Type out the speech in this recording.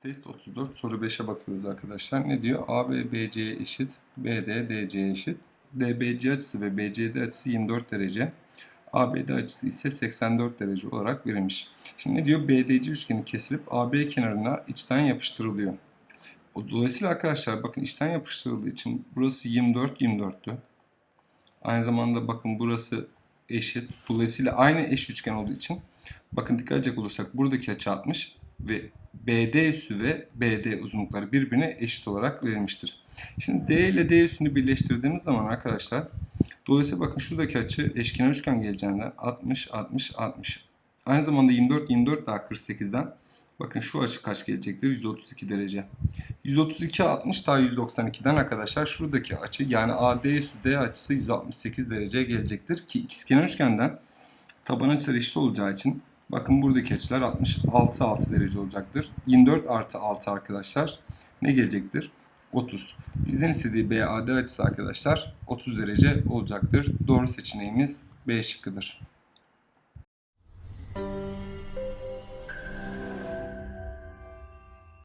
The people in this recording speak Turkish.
Test 34 soru 5'e bakıyoruz arkadaşlar. Ne diyor? AB BC'ye eşit, BD DC'ye eşit. DBC açısı ve BCD açısı 24 derece. ABD açısı ise 84 derece olarak verilmiş. Şimdi ne diyor? BDC üçgeni kesilip AB kenarına içten yapıştırılıyor. Dolayısıyla arkadaşlar bakın içten yapıştırıldığı için burası 24 24'tü. Aynı zamanda bakın burası eşit. Dolayısıyla aynı eş üçgen olduğu için bakın dikkat edecek olursak buradaki açı 60 ve BD üssü ve BD uzunlukları birbirine eşit olarak verilmiştir. Şimdi D ile D üssünü birleştirdiğimiz zaman arkadaşlar dolayısıyla bakın şuradaki açı eşkenar üçgen geleceğinden 60 60 60. Aynı zamanda 24 24 daha 48'den bakın şu açı kaç gelecektir? 132 derece. 132 60 daha 192'den arkadaşlar şuradaki açı yani AD üssü D açısı 168 derece gelecektir ki ikizkenar üçgenden taban açıları eşit olacağı için bakın buradaki açılar 66 6 derece olacaktır. 24 artı 6 arkadaşlar ne gelecektir? 30. Bizden istediği BAD açısı arkadaşlar 30 derece olacaktır. Doğru seçeneğimiz B şıkkıdır.